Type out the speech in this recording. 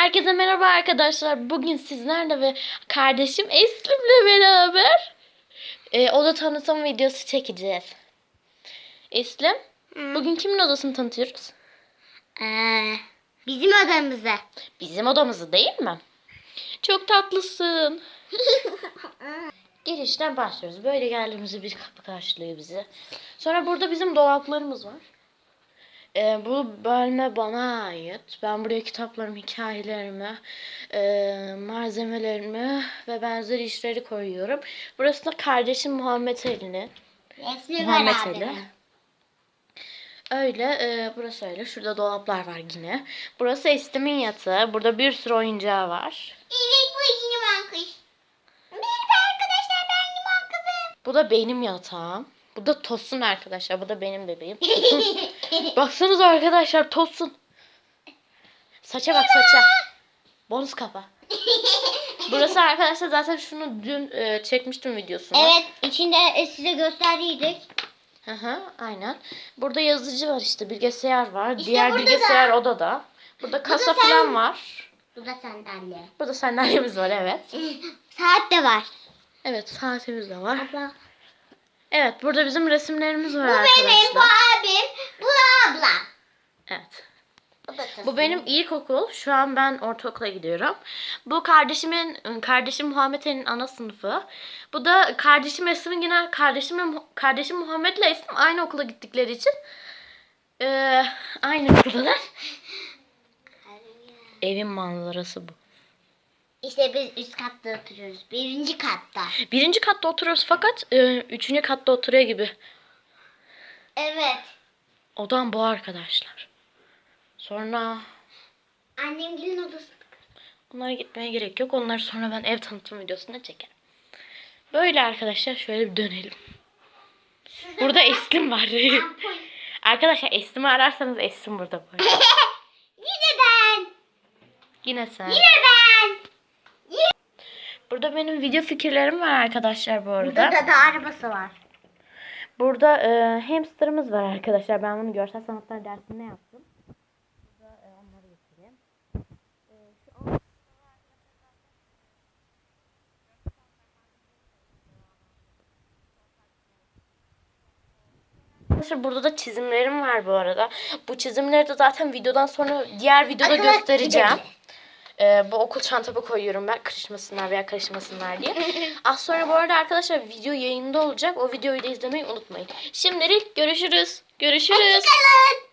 Herkese merhaba arkadaşlar. Bugün sizlerle ve kardeşim Eslim'le beraber e, oda tanıtım videosu çekeceğiz. Eslim, bugün kimin odasını tanıtıyoruz? Ee, bizim odamıza. Bizim odamızı değil mi? Çok tatlısın. Girişten başlıyoruz. Böyle geldiğimizde bir kapı karşılıyor bizi. Sonra burada bizim dolaplarımız var. Ee, bu bölme bana ait. Ben buraya kitaplarımı, hikayelerimi, e, malzemelerimi ve benzeri işleri koyuyorum. Burası da kardeşim Muhammed Ali'nin. Resmi Muhammed Ali. Öyle, e, burası öyle. Şurada dolaplar var yine. Burası Estim'in yatağı. Burada bir sürü oyuncağı var. Evet bu limon kuş. Merhaba arkadaşlar ben limon kızım. Bu da benim yatağım. Bu da Tosun arkadaşlar. Bu da benim bebeğim. Tosun. Baksanıza arkadaşlar Tosun. Saça bak saça. Bonus kafa. Burası arkadaşlar zaten şunu dün e, çekmiştim videosunu. evet içinde e, size gösterdiydik. Hı hı, aynen. Burada yazıcı var işte bilgisayar var. İşte Diğer burada bilgisayar odada. Burada kasa sen- falan var. Bu da sandalye. Burada sandalyemiz var evet. Saat de var. Evet saatimiz de var. Abla. Evet burada bizim resimlerimiz var Bu arkadaşlar. benim, bu abim, bu ablam. Evet. Bu. Bu benim ilkokul. Şu an ben ortaokula gidiyorum. Bu kardeşimin kardeşim Muhammed Ali'nin ana sınıfı. Bu da kardeşim Esm'in yine kardeşimle kardeşim Muhammed'le Esm aynı okula gittikleri için eee, aynı okuldalar. Evin manzarası bu. İşte biz üst katta oturuyoruz. Birinci katta. Birinci katta oturuyoruz fakat eee, üçüncü katta oturuyor gibi. Evet. Odam bu arkadaşlar. Sonra Annem gelin odası. onlara gitmeye gerek yok. Onları sonra ben ev tanıtım videosunda çekerim. Böyle arkadaşlar şöyle bir dönelim. Şurada Burada Eslim var. ampul. Arkadaşlar Eslim'i ararsanız Eslim burada bu. arada. Yine ben. Yine sen. Yine ben. Burada benim video fikirlerim var arkadaşlar bu arada. Burada da, da arabası var. Burada e, hamsterımız var arkadaşlar. Ben bunu görsel sanatlar dersinde yaptım. Burada e, onları getireyim. E, şu Arkadaşlar burada da çizimlerim var bu arada. Bu çizimleri de zaten videodan sonra diğer videoda Arkadaş, göstereceğim. dakika. Ee, bu okul çantama koyuyorum ben karışmasınlar veya karışmasınlar diye. Az sonra bu arada arkadaşlar video yayında olacak. O videoyu da izlemeyi unutmayın. Şimdilik görüşürüz. Görüşürüz. Hoşçakalın.